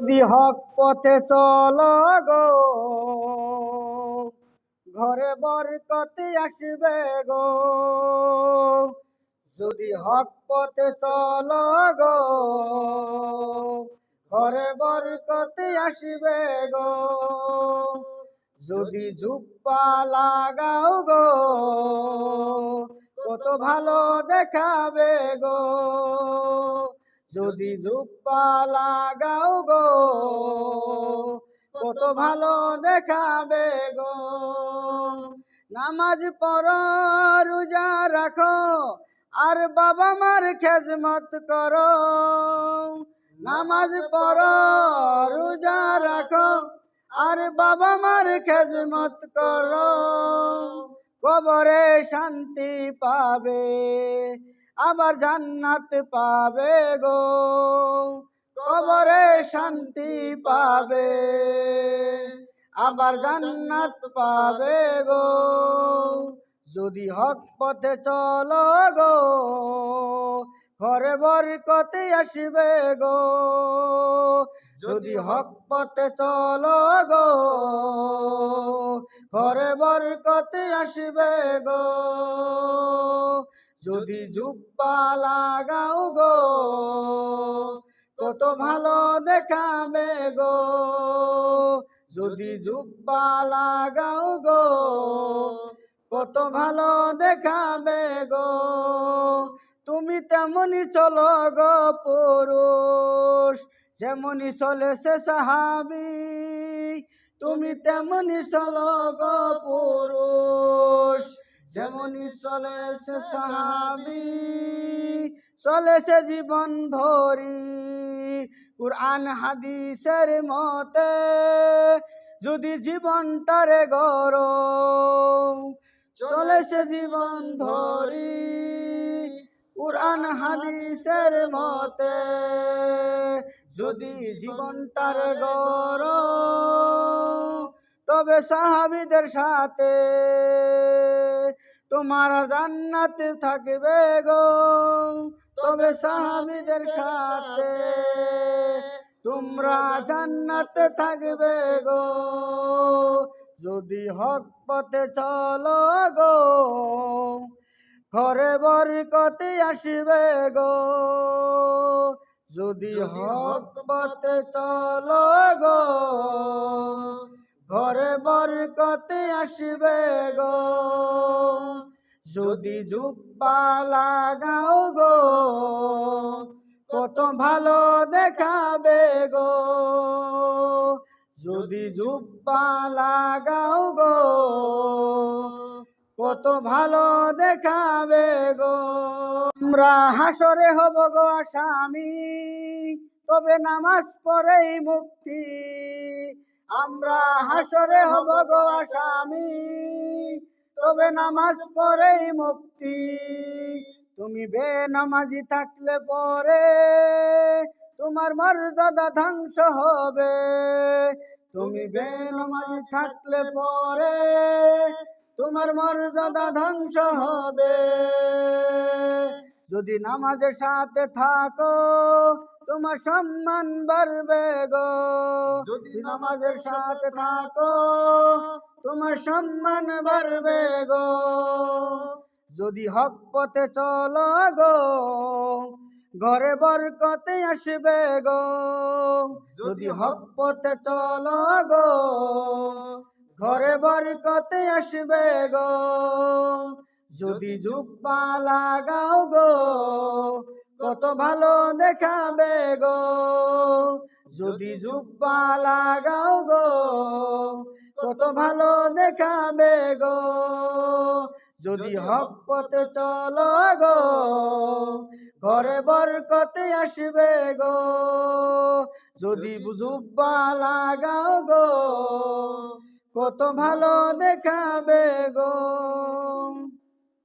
যদি হক পথে চল গো, ঘরে বরকতে আসবে গো। যদি হক পথে চল গো, ঘরে বরকতে আসবে গো। যদি জুব্বা লাগাও গো, কত ভালো দেখাবে গো। যদি জুব্বা লাগাও গো, কত ভালো দেখাবে গো। নামাজ পড়ো, রোজা রাখো, আর বাবা মার খেজমত করো। নামাজ পড়ো, রোজা রাখো, আর বাবা মার খেজমত করো। কবরে শান্তি পাবে। আবার জান্নাত পাবে গো। কবরে শান্তি পাবে, আবার জান্নাত পাবে গো। যদি হক পথে চলো গো, ঘরে বরকতে আসবে গো। যদি হক পথে চলো গো, ঘরে বরকতে আসবে গো। যদি জুব্বা লাগাও গো কত ভালো দেখাবে গো। যদি জুব্বা লাগাও গো কত ভালো দেখাবে গো। তুমি তেমনি চলো গো পুরুষ যেমনি চলেছে সাহাবি। তুমি তেমনি চলো গো পুরুষ যেমনি চলেছে সাহাবি, চলেছে জীবন ভরি। কুরআন হাদিসের মতে, যদি জীবনটারে গরো চলেছে জীবন ধরি কুরআন হাদিসের মতে, যদি জীবনটার গর তবে সাহাবিদের সাথে তোমার জান্নাত থাকবে গো। তবে সাহাবিদের সাথে তোমরা জান্নাতে থাকবে গো। যদি হক পথে চলো গো ঘরে বরকতে আসবে গো। যদি হক পথে চলো গো ঘরে বরকতে আসবে গো। যদি জুব্বা লাগাও গো, কত ভালো দেখাবে গো। যদি জুব্বা লাগাও গো, কত ভালো দেখাবে গো। আমরা হাসরে হব গো আসামি, তবে নামাজ পড়েই মুক্তি। আমরা হাসরে হব গো আসামি। তবে নামাজ পড়েই মুক্তি। তুমি বেনামাজি থাকলে পরে তোমার মর্যাদা ধ্বংস হবে। তুমি বেনামাজি থাকলে পরে তোমার মর্যাদা ধ্বংস হবে। যদি নামাজের সাথে থাকো তোমার সম্মান বাড়বে গো। যদি নামাজের সাথে থাকো তোমার সম্মান বাড়বে গো। যদি হক পথে চলো গো ঘরে বরকতে আসবে গো। যদি হক পথে চলো গো ঘরে বরকতে আসবে গো। যদি জুব্বা লাগাও গো কত ভালো দেখাবে গো। যদি জুব্বা লাগাও গো কত ভালো দেখাবে গো। যদি হক পথে চলো গো ঘরে বরকতে আসবে গো। যদি জুব্বা লাগাও গো কত ভালো দেখাবে গো।